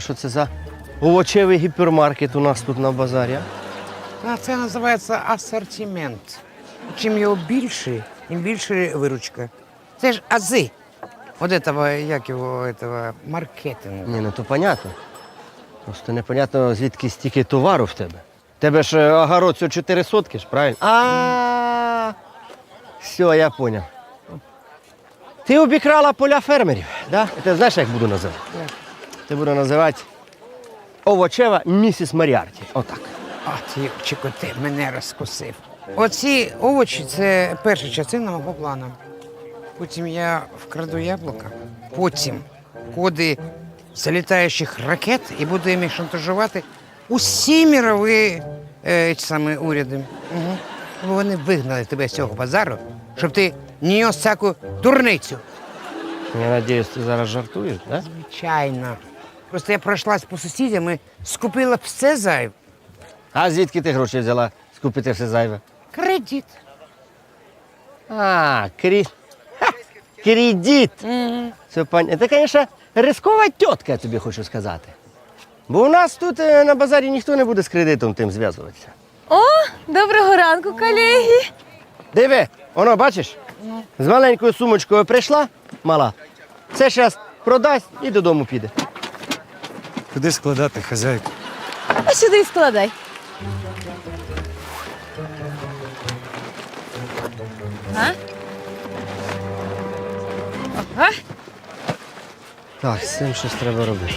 а що це за овочевий гіпермаркет у нас тут на базарі? а? Це називається асортимент. Чим його більше, тим більше виручка. Це ж ази. От этого, як його, этого, маркетингу. Ні, ну то понятно. Просто непонятно, звідки стільки товару в тебе. Тебе ж е, огород всього 4 сотки ж, правильно? А, все, я поняв. Ти обікрала поля фермерів, да? Ти знаєш, як буду називати? Як? Ти буду називати овочева місіс Маріарті. Отак. От, Юрчику, ти мене розкусив. Оці овочі це перша частина мого плану. Потім я вкраду яблука, потім коди залітаючих ракет і буду їм шантажувати усі мірові е, ті самі уряди. Угу. Бо вони вигнали тебе з цього базару, щоб ти не нес всяку дурницю. Я надіюсь, ти зараз жартуєш, да? Звичайно. Просто я пройшлась по сусідям і скупила все зайве. А звідки ти гроші взяла скупити все зайве? Кредит. А, крі... Ха, кредит. Це, пані... Це, звісно, рискова тітка, я тобі хочу сказати. Бо у нас тут е, на базарі ніхто не буде з кредитом тим зв'язуватися. О, доброго ранку, колеги. Диви, воно, бачиш, з маленькою сумочкою прийшла, мала. Це зараз продасть і додому піде. Куди складати хазяйку? А сюди й складай. А? Ага. Так, з цим щось треба робити.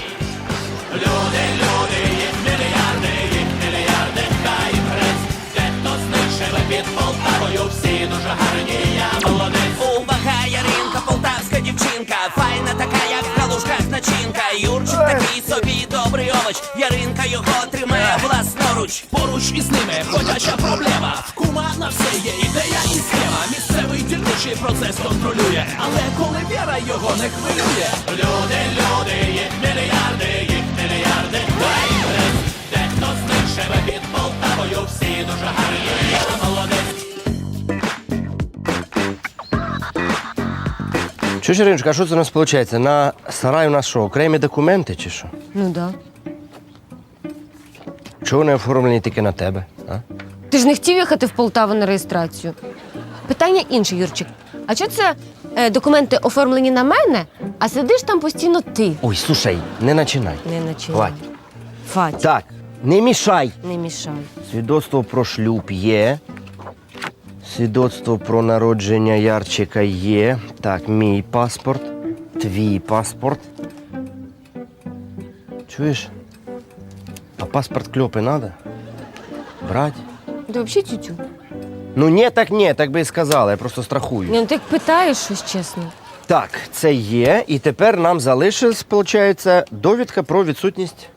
Увага, Яринка, полтавська дівчинка, файна така, як в калушках начинка. Юрчик такий собі добрий овоч. Яринка його тримає власноруч. Поруч із ними ходяча проблема. Кума на все є ідея і схема. Місцевий дільничий процес контролює, але коли віра його не хвилює. Люди, люди, їх мільярди, їх мільярди. Дай. Дехто з них живе під Полтавою, всі дуже гарні. Я молодець. Чуєш, Іриночка, а що це у нас виходить? На сарай у нас що, окремі документи чи що? Ну да. Чого вони оформлені тільки на тебе? А? Ти ж не хотів їхати в Полтаву на реєстрацію. Питання інше, Юрчик. А чого це е, документи оформлені на мене, а сидиш там постійно ти? Ой, слушай, не починай. Не начинай. Хватить. Фать, Так, не мішай. не мішай. Свідоцтво про шлюб є. Свідоцтво про народження Ярчика є. Так, мій паспорт, твій паспорт. Чуєш? А паспорт кльопи надо? Брать? Ти взагалі тютю? Ну ні, так ні, так би і сказала, я просто страхую. Ні, ну ти як питаєш щось чесно. Так, це є. І тепер нам залишилась, виходить, довідка про відсутність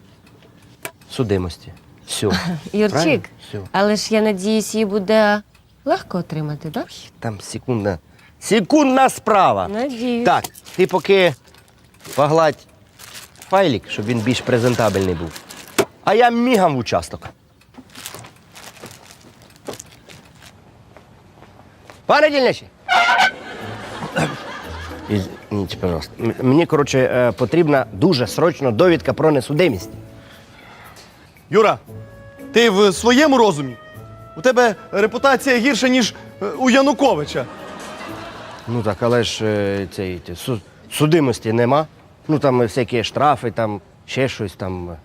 судимості. Все. Юрчик, Все. але ж я надіюсь, її буде легко отримати, так? Там секундна. Секундна справа. Надіюсь. Так, ти поки погладь файлик, щоб він більш презентабельний був. А я мігам в участок. Пане дільничий! Извините, пожалуйста. Мені, коротше, е, потрібна дуже срочно довідка про несудимість. Юра, ти в своєму розумі? У тебе репутація гірша, ніж е, у Януковича. Ну так, але ж е, цей, судимості нема. Ну там всякі штрафи, там ще щось там е,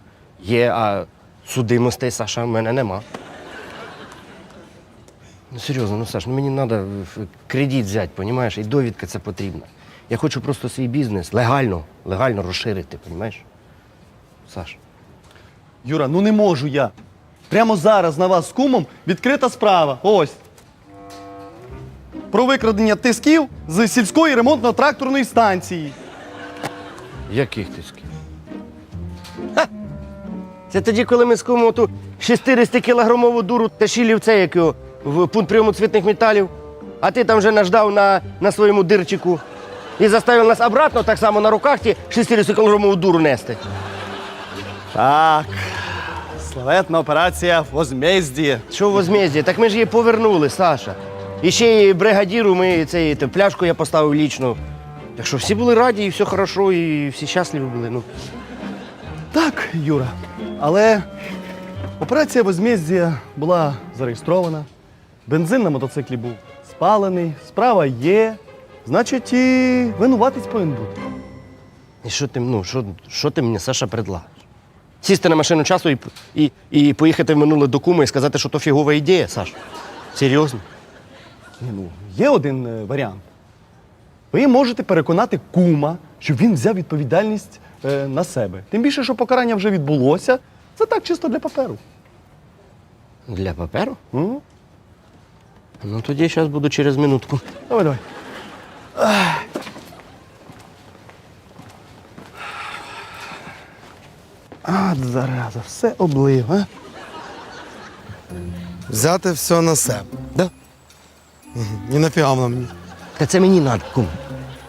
є, а судимостей, Саша, в мене нема. Ну серйозно, ну Саш, ну мені треба кредит взяти, понімаєш, і довідка це потрібна. Я хочу просто свій бізнес легально, легально розширити, понімаєш? Саш. Юра, ну не можу я. Прямо зараз на вас з кумом відкрита справа. Ось. Про викрадення тисків з сільської ремонтно-тракторної станції. Яких тисків? Ха! Це тоді, коли ми з кумом ту 60-кілограмову дуру тащили в це, як його, в пункт прийому цвітних металів, а ти там вже наждав на, на своєму дирчику і заставив нас обратно так само на руках ті 60-кілограмову дуру нести. Так. Славетна операція Возмездіє. Що в возмездя? Так ми ж її повернули, Саша. І ще й бригадіру ми цей, те, пляшку я поставив лічно. Так що всі були раді, і все хорошо, і всі щасливі були. Ну. Так, Юра. Але операція возмездя була зареєстрована. Бензин на мотоциклі був спалений, справа є. Значить, і винуватець повинен бути. І що ти, ну, що, що ти мені, Саша, предлагаєш? Сісти на машину часу і, і, і поїхати в минуле до куми і сказати, що то фігова ідея, Саш. Серйозно? Ні, ну, є один е, варіант. Ви можете переконати кума, щоб він взяв відповідальність е, на себе. Тим більше, що покарання вже відбулося. Це так чисто для паперу. Для паперу? М? Ну тоді зараз буду через минутку. Давай, давай. А, зараза, все облив, а? Взяти все на себе. Да? І нафіга воно мені. Та це мені надо, кум.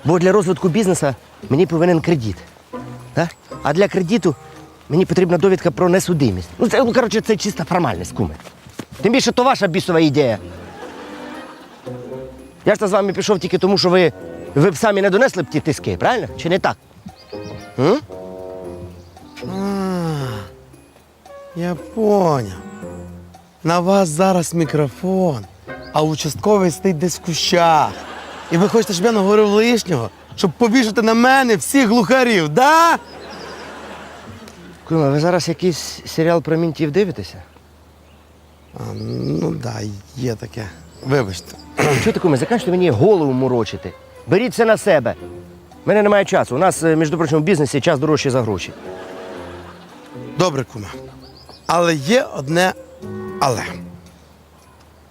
Бо для розвитку бізнесу мені повинен кредит. Так? А для кредиту мені потрібна довідка про несудимість. Ну, це, ну, коротше, це чиста формальність, куме. Тим більше то ваша бісова ідея. Я ж то з вами пішов тільки тому, що ви, ви б самі не донесли б ті тиски, правильно? Чи не так? М? Я поняв. На вас зараз мікрофон, а участковий стоїть десь в кущах. І ви хочете, щоб я наговорив лишнього, щоб побільшити на мене всіх глухарів, да? Куме, ви зараз якийсь серіал про мінтів дивитеся? А, ну да, є таке. Вибачте. Що ти, куме, заканчуйте мені голову морочити. Беріть це на себе. У мене немає часу. У нас, е, між прочим, в бізнесі час дорожчий за гроші. Добре, куме. Але є одне але.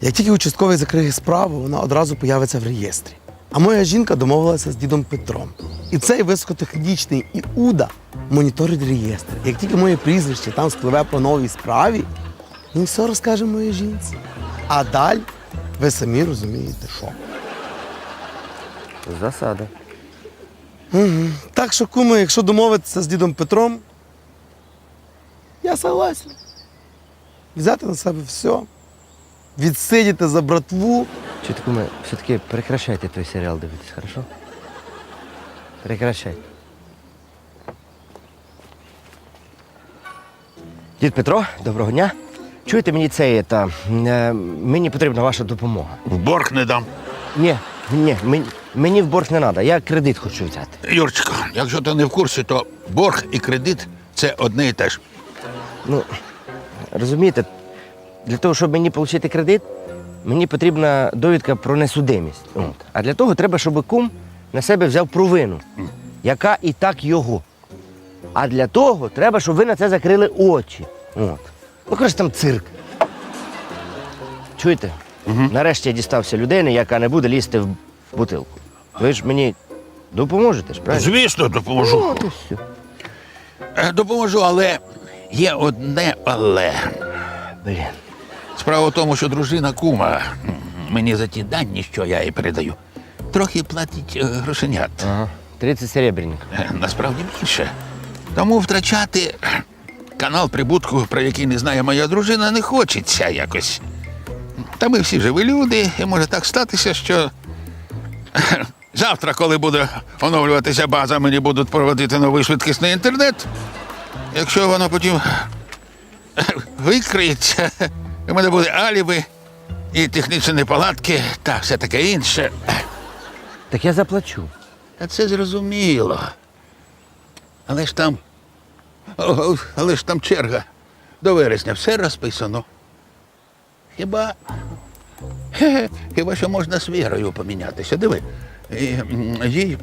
Як тільки участковий закриє справу, вона одразу появиться в реєстрі. А моя жінка домовилася з дідом Петром. І цей високотехнічний Іуда моніторить реєстр. Як тільки моє прізвище там спливе по новій справі, він все розкаже моїй жінці. А далі ви самі розумієте, що. Засада. Так що, куми, якщо домовитися з дідом Петром, я согласен. Взяти на себе все, відсидіти за братву. Чи ти, куме, все-таки прекращайте той серіал дивитись, хорошо? Прекращайте. Дід Петро, доброго дня. Чуєте мені це, та, е, мені потрібна ваша допомога. В борг не дам. Ні, ні, мені, мені в борг не треба, я кредит хочу взяти. Юрчико, якщо ти не в курсі, то борг і кредит це одне і те ж. Ну, розумієте, для того, щоб мені отримати кредит, мені потрібна довідка про несудимість. От. А для того треба, щоб кум на себе взяв провину, яка і так його. А для того треба, щоб ви на це закрили очі. От. Ну, коротше, там цирк. Чуєте? Нарешті я дістався людини, яка не буде лізти в бутилку. Ви ж мені допоможете ж, правильно? Звісно, допоможу. От і все. Е, Допоможу, але є одне але. Блін. Справа в тому, що дружина кума мені за ті дані, що я їй передаю, трохи платить е, грошенят. Ага. 30 серебряників. Е, Насправді більше. Тому втрачати канал прибутку, про який не знає моя дружина, не хочеться якось. Та ми всі живі люди, і може так статися, що завтра, коли буде оновлюватися база, мені будуть проводити новий швидкісний інтернет. Якщо воно потім викриється, у мене буде аліби і технічні неполадки та все таке інше. Так я заплачу. Та це зрозуміло. Але ж там. О, але ж там черга. До вересня все розписано. Хіба. Хе-хе, Хіба що можна з вірою помінятися. Диви. І, Їй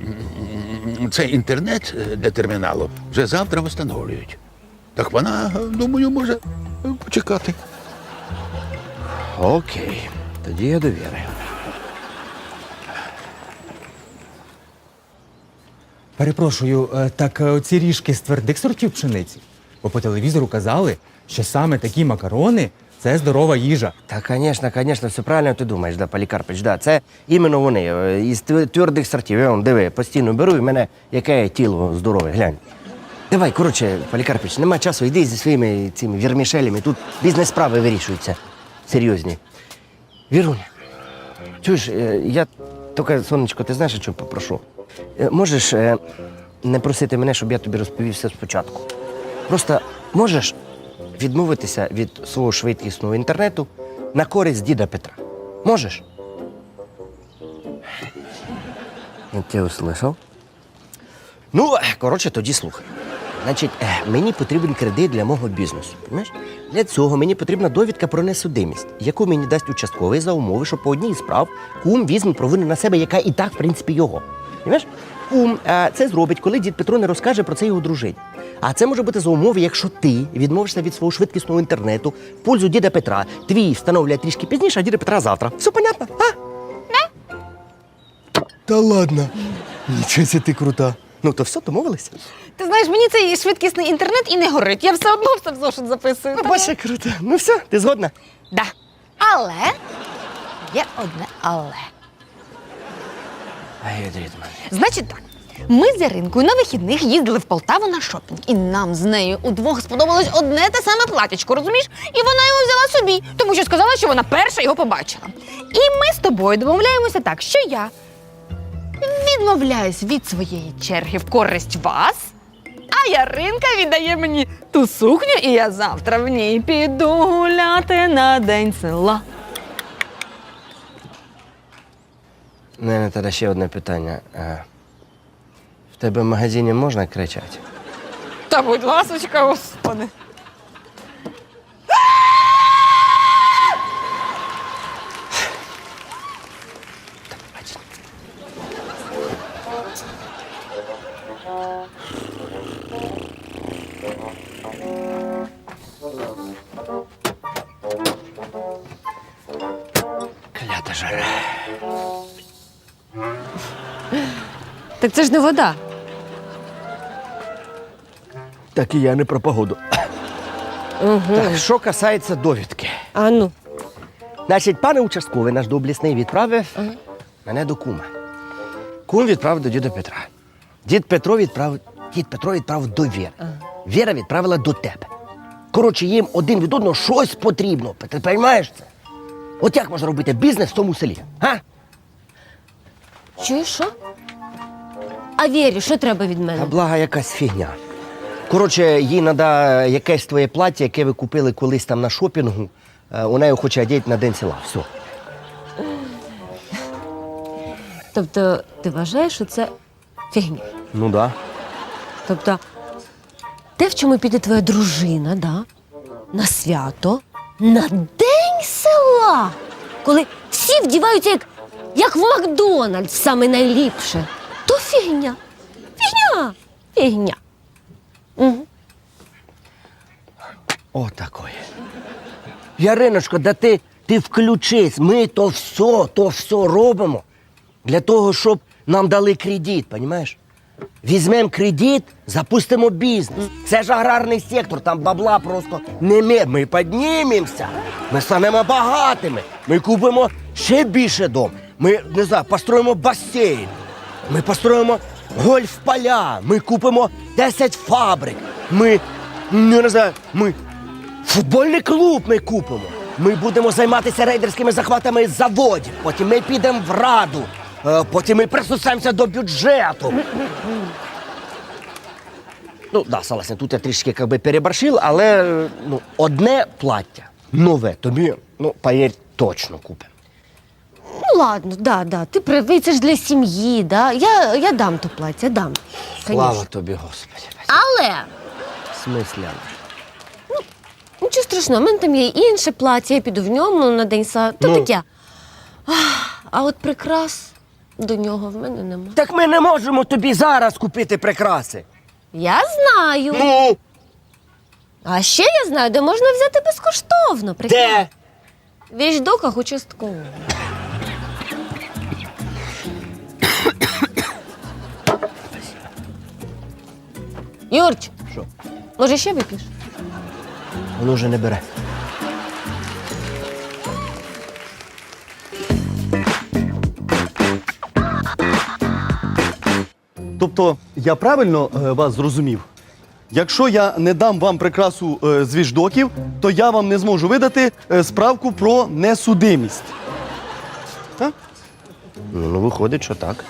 м, цей інтернет для терміналу вже завтра встановлюють. Так вона, думаю, може почекати. Окей, тоді я довірю. Перепрошую, е, так е, ці ріжки з твердих сортів пшениці? Бо по телевізору казали, що саме такі макарони це здорова їжа. Та, звісно, звісно, все правильно ти думаєш, да, Полікарпич, да. Це іменно вони. е, Із тв- твердих сортів. Я вон, диви, постійно беру, і в мене яке тіло здорове, глянь. Давай, коротше, Полікарпич, нема часу, йди зі своїми цими вірмішелями. Тут бізнес-справи вирішуються. Серйозні. Віруня, чуєш, е, я тільки, сонечко, ти знаєш, що попрошу? Е, Можеш е, не просити мене, щоб я тобі розповів все спочатку. Просто можеш відмовитися від свого швидкісного інтернету на користь діда Петра. Можеш? Я тебе услышав. Ну, коротше, тоді слухай. Значить, мені потрібен кредит для мого бізнесу. Понимаєш? Для цього мені потрібна довідка про несудимість, яку мені дасть участковий за умови, що по одній із справ кум візьме провину на себе, яка і так, в принципі, його. Понимаєш? Кум е, це зробить, коли дід Петро не розкаже про це його дружині. А це може бути за умови, якщо ти відмовишся від свого швидкісного інтернету в пользу діда Петра. Твій встановлює трішки пізніше, а діда Петра завтра. Все понятно? А? Та ладно. Нічого ти крута. Ну то все, домовилися. Ти знаєш, мені цей швидкісний інтернет і не горить. Я все одно все в зошит записую. Ну, бачиш, як круто. Ну все, ти згодна? Да. Але є одне але. А я від мене. Значить так. Ми з Яринкою на вихідних їздили в Полтаву на шопінг, і нам з нею удвох сподобалось одне те саме платячко, розумієш? І вона його взяла собі, тому що сказала, що вона перша його побачила. І ми з тобою домовляємося так, що я відмовляюсь від своєї черги в користь вас, а Яринка віддає мені ту сукню, і я завтра в ній піду гуляти на день села. У мене тоді ще одне питання. А, в тебе в магазині можна кричати? Та будь ласочка, господи. Так це ж не вода. Так і я не про погоду. Так, що касається довідки. А ну. Значить, пане участковий наш доблісний відправив мене до кума. Кум відправив до діда Петра. Дід Петро відправив, дід Петро відправив до Віри. Віра відправила до тебе. Коротше, їм один від одного щось потрібно. Ти розумієш це? От як можна робити бізнес в тому селі? А? Чуєш що? А Вірі, що треба від Та мене? блага якась фігня. Коротше, їй треба якесь твоє плаття, яке ви купили колись там на шопінгу. Е, У неї хоче одягти на день села. Все. Тобто, ти вважаєш, що це фігня? Ну да. Тобто, те, в чому піде твоя дружина, да? на свято, на день села, коли всі вдіваються як, як в Макдональдс, саме найліпше, то фігня. Фігня. Фігня. Угу. О, такое. Яриночко, да ти, ти включись. Ми то все, то все робимо для того, щоб нам дали кредит, розумієш? Візьмемо кредит, запустимо бізнес. Це ж аграрний сектор, там бабла просто неме. Ми піднімемося, ми станемо багатими. Ми купимо ще більше дом. Ми не знаю, построїмо басейн. Ми построїмо гольф-поля. Ми купимо 10 фабрик. Ми, ну, не знаю, ми Футбольний клуб ми купимо. Ми будемо займатися рейдерськими захватами заводів. Потім ми підемо в раду. Е, Потім ми присосемося до бюджету. Ну, да, согласен, тут я трішки как би, переборщив, але ну, одне плаття нове тобі, ну, поїдь, точно купимо. Ну ладно, да, да. Ти правий, це ж для сім'ї, да. Я, я дам то плаття, дам. Слава Конечно. тобі, Господи. Але В смислі? Анна? нічого страшного, в мене там є інше плаття, я піду в ньому на день села. То Ну. таке. Ах, А от прикрас до нього в мене нема. Так ми не можемо тобі зараз купити прикраси. Я знаю. Ну, А ще я знаю, де можна взяти безкоштовно. Прикрас. де? В вещдоках участково. Юрч, Що? може ще вип'єш? Воно вже не бере. Тобто, я правильно е, вас зрозумів? Якщо я не дам вам прикрасу е, з віждоків, то я вам не зможу видати е, справку про несудимість. А? Ну, ну, виходить, що так.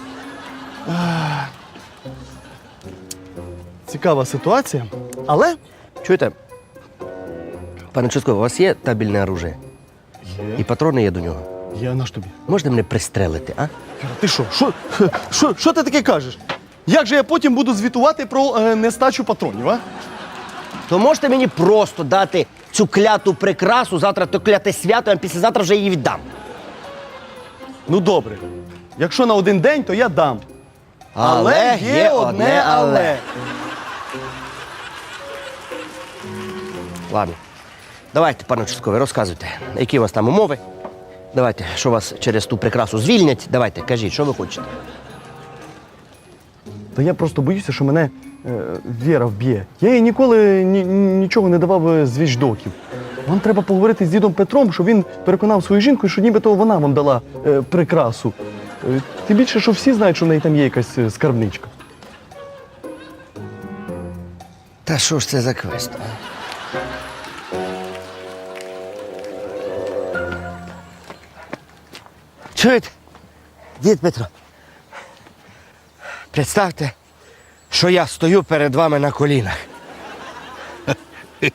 Цікава ситуація. Але Чуєте? Пане Чуткове, у вас є табельне оружие? І патрони є до нього. Я наш тобі. Можете мене пристрелити, а? Ти що? Що, що, що ти таке кажеш? Як же я потім буду звітувати про е, нестачу патронів, а? То можете мені просто дати цю кляту прикрасу, завтра то кляте свято, а післязавтра вже її віддам. Ну добре. Якщо на один день, то я дам. Але є одне але. Ладно. Давайте, пане Чуткове, розказуйте, які у вас там умови. Давайте, що вас через ту прикрасу звільнять. Давайте, кажіть, що ви хочете. Та я просто боюся, що мене е, Віра вб'є. Я їй ніколи ні, нічого не давав е, з віждоків. Вам треба поговорити з дідом Петром, щоб він переконав свою жінку, що нібито вона вам дала е, прикрасу. Е, тим більше, що всі знають, що в неї там є якась е, скарбничка. Та що ж це за квест? а? Чуєте? Дід Петро. Представте, що я стою перед вами на колінах.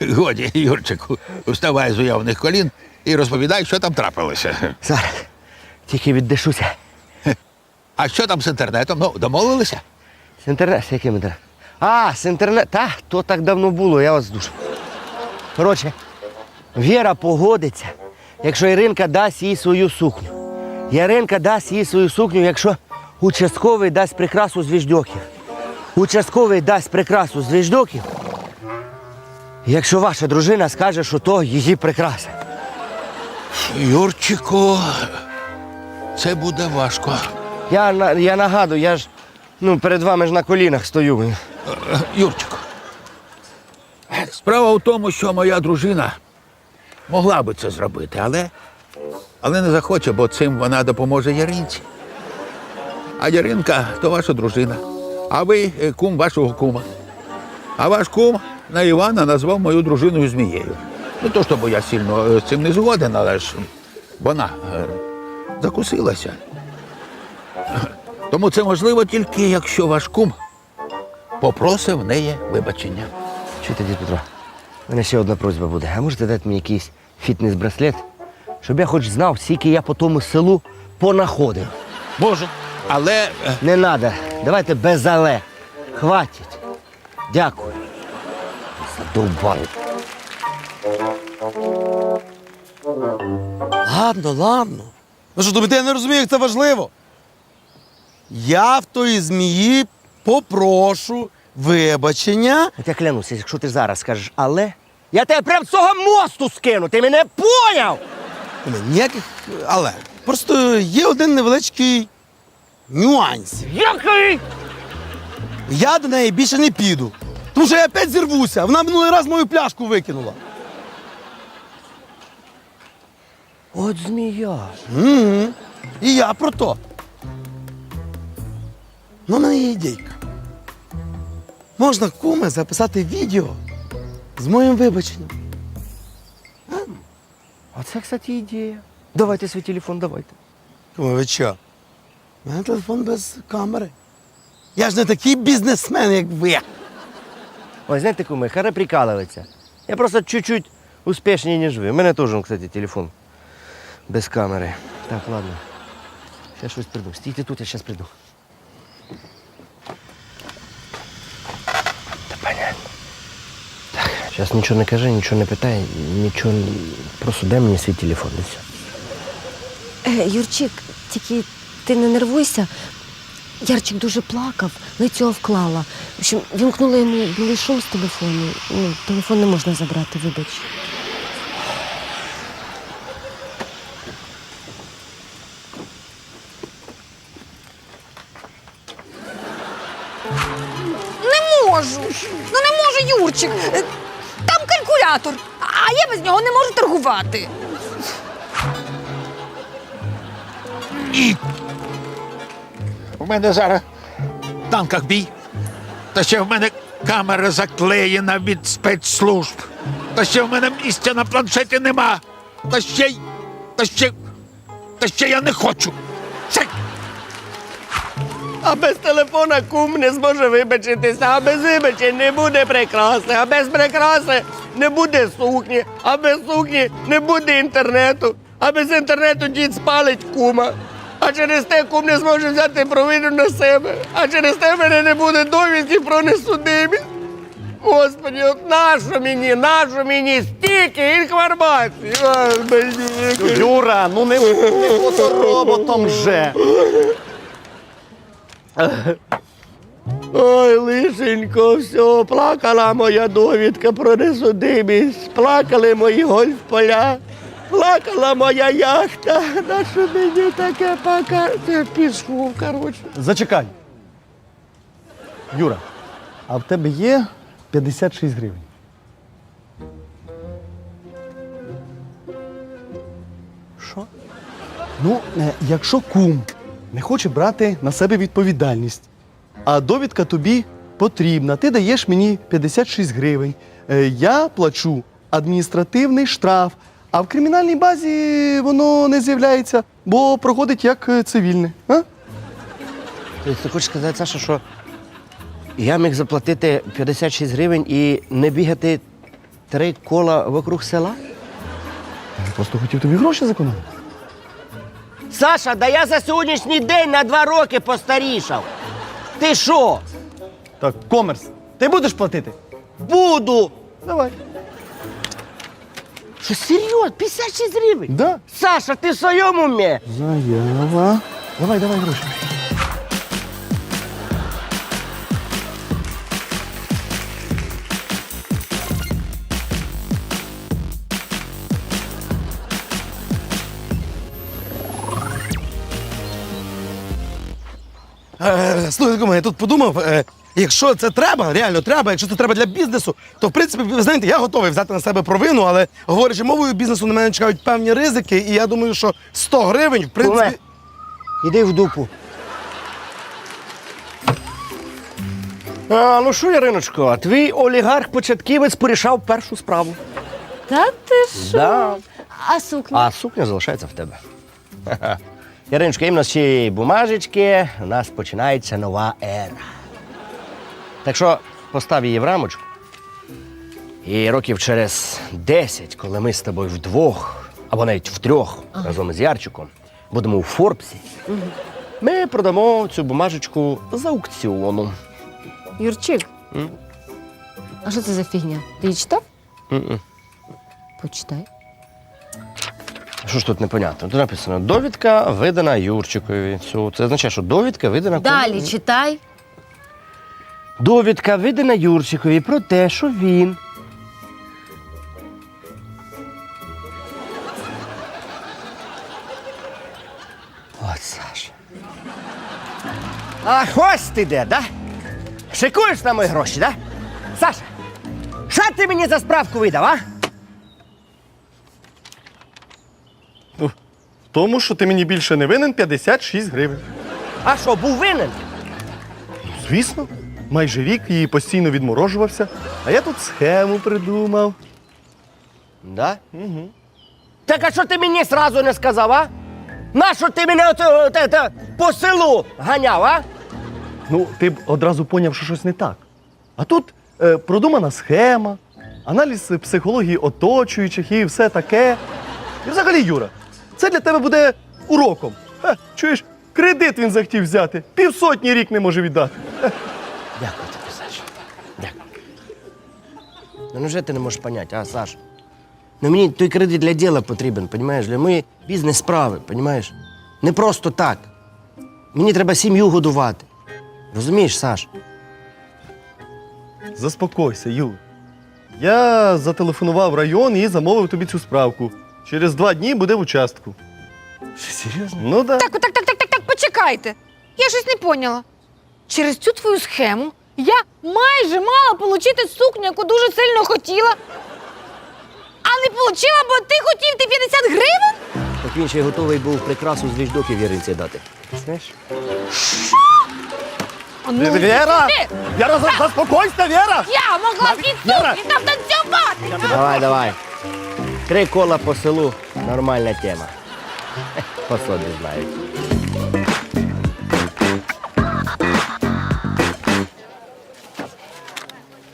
Годі, Юрчику, вставай з уявних колін і розповідай, що там трапилося. Зараз тільки віддишуся. А що там з інтернетом? Ну, домовилися? З інтернет, з яким інтернет? А, з інтернет. Та, то так давно було, я вас душу. Коротше, Віра погодиться, якщо Іринка дасть їй свою сукню. Яринка дасть їй свою сукню, якщо участковий дасть прикрасу з віждоків. Участковий дасть прикрасу з віждоків. Якщо ваша дружина скаже, що то її прикраса. Юрчику, це буде важко. Я, на- я нагадую, я ж ну, перед вами ж на колінах стою. Е, Юрчику. Справа в тому, що моя дружина могла би це зробити, але, але не захоче, бо цим вона допоможе Яринці. А Яринка то ваша дружина, а ви е, кум вашого кума. А ваш кум на Івана назвав мою дружину змією. Ну, то, щоб я сильно е, з цим не згоден, але ж вона е, закусилася. Тому це можливо тільки, якщо ваш кум попросив в неї вибачення. Чуєте, дід Петро, у мене ще одна просьба буде. А можете дати мені якийсь фітнес-браслет, щоб я хоч знав, скільки я по тому селу понаходив. Можу. Але е, Не треба. Давайте без але. Хватить. Дякую. Задовбали. Ладно, ладно. Ви що думаєте, я не розумію, як це важливо? Я в тої змії попрошу вибачення. От я клянуся, якщо ти зараз скажеш але, я тебе прям з цього мосту скину, ти мене поняв? Нема Ніяких але. Просто є один невеличкий нюанс. Який? Я до неї більше не піду. Тому що я опять зірвуся. Вона минулий раз мою пляшку викинула. От змія. Угу. І я про то. Ну, в мене є ідейка. Можна куме записати відео з моїм вибаченням. А це, кстати, ідея. Давайте свій телефон, давайте. Куме, ви що? У мене телефон без камери. Я ж не такий бізнесмен, як ви. Ой, знаєте, куми, харе прикалується. Я просто чуть-чуть успішнее, ніж ви. У мене теж, кстати, телефон без камери. Так, ладно. Сейчас щось прийду. Стійте тут, я зараз прийду. Та понятно. Так, зараз нічого не каже, нічого не питає, нічого. не- Просто дай мені свій телефон. і все. Е, Юрчик, тільки ти не нервуйся. Ярчик дуже плакав, ледь його вклала. В общем, вімкнула йому білий шум з телефону. Ну, телефон не можна забрати, вибач. Не можу. Ну не можу, Юрчик. Калькулятор, а я без нього не можу торгувати. У мене зараз в танках бій. Та ще в мене камера заклеєна від спецслужб. Та ще в мене місця на планшеті нема. Та ще й. Та ще. Та ще я не хочу. А без телефона кум не зможе вибачитися, а без вибачень не буде прикраси, а без прикраси не буде сукні, а без сукні не буде інтернету, а без інтернету дід спалить кума. А через те кум не зможе взяти провину на себе, а через те мене не буде довідки про несудимість. Господи, от нащо мені, нащо мені стільки інформації? Господи. Юра, ну не, не фотороботом же. Ой, лишенько, все, плакала моя довідка про несудимість, плакали мої гольф-поля, плакала моя яхта. На що мені таке пока? Це пішов, коротше. Зачекай. Юра, а в тебе є 56 гривень. Що? Ну, е, якщо кум не хоче брати на себе відповідальність, а довідка тобі потрібна, ти даєш мені 56 гривень. Е, Я плачу адміністративний штраф, а в кримінальній базі воно не з'являється, бо проходить як е, цивільне. А? Ти хочеш сказати, Саша, що я міг заплатити 56 гривень і не бігати три кола вокруг села? Я просто хотів тобі гроші зекономити. Саша, да я за сьогоднішній день на два роки постарішав. Ти що? Так, комерс, ти будеш платити? Буду. Давай. Що серйозно? 56 гривень? Да. Саша, ти в своєму умі? Заява. Давай, давай гроші. Слухай, куме, я тут подумав, е, якщо це треба, реально треба, якщо це треба для бізнесу, то в принципі, ви знаєте, я готовий взяти на себе провину, але говорячи мовою бізнесу, на мене чекають певні ризики, і я думаю, що 100 гривень, в принципі. Куме, іди в дупу. А, ну що, Яриночко, твій олігарх-початківець порішав першу справу. Та ти що? Да. А сукня? А сукня залишається в тебе. Ха-ха. Яриночка, іменно з цієї бумажечки у нас починається нова ера. Так що постав її в рамочку. І років через 10, коли ми з тобою вдвох, або навіть втрьох, разом з Ярчиком, будемо у Форбсі, ми продамо цю бумажечку з аукціону. Юрчик. А що це за фігня? Ти її читав? М-м. Почитай. Що ж тут непонятно? Тут написано довідка видана Юрчикові. Все, це означає, що довідка видана Далі кому? читай. Довідка видана Юрчикові про те, що він. От Саша. Ах, ось ти де, да? Шикуєш на мої гроші, да? Саша, що ти мені за справку видав, а? Тому, що ти мені більше не винен 56 гривень. А що, був винен? Звісно, майже рік її постійно відморожувався, а я тут схему придумав. Да? Угу. Так а що ти мені сразу не сказав, а? Нащо ти мене от, от, от, от, по селу ганяв, а? Ну, ти б одразу поняв, що щось не так. А тут е, продумана схема, аналіз психології оточуючих і все таке. І взагалі, Юра, це для тебе буде уроком. Е, чуєш, кредит він захотів взяти, півсотні рік не може віддати. Дякую тобі, Саша. Дякую. Ну невже ти не можеш поняти, а, Саш? Ну мені той кредит для діла потрібен, понімаєш? Для моєї бізнес-справи, понімаєш? Не просто так. Мені треба сім'ю годувати. Розумієш, Саш? Заспокойся, Юр. Я зателефонував в район і замовив тобі цю справку. Через два дні буде в участку. Що, серйозно? Ну да. Так, так, так, так, так, так, почекайте. Я щось не поняла. Через цю твою схему я майже мала отримати сукню, яку дуже сильно хотіла. А не отримала, бо ти хотів ти 50 гривень? Так він ще готовий був прикрасу з віждоків Яринці дати. Знаєш? А ну, Вера! ти! Вера, за- заспокойся, Вера! Я могла в Вера! сукні там танцювати! Давай, давай. Три кола по селу нормальна тема. По знають.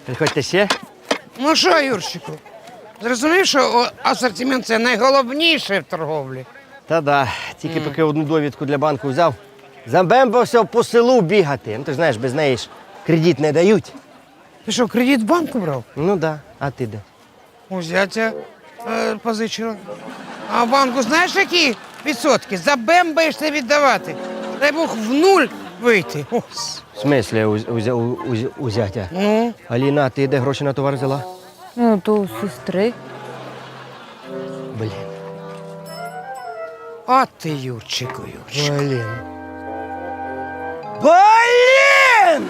Приходьте ще? Ну що, Юрчику? Зрозумів, що асортимент це найголовніше в торговлі. Та да. Тільки поки одну довідку для банку взяв. Забембався по селу бігати. Ну ти ж знаєш, без неї ж кредит не дають. Ти що, кредит в банку брав? Ну так. Да. А ти де? Узяття е, позичила. А в банку знаєш які відсотки? Забембаєшся віддавати. Дай Бог в нуль вийти. Ось. В смислі уз- узя- у- уз- узяття? Ну, Аліна, ти де гроші на товар взяла? Ну, то у сестри. Блін. а ти, Юрчику, Юрчику. Блін. Блін!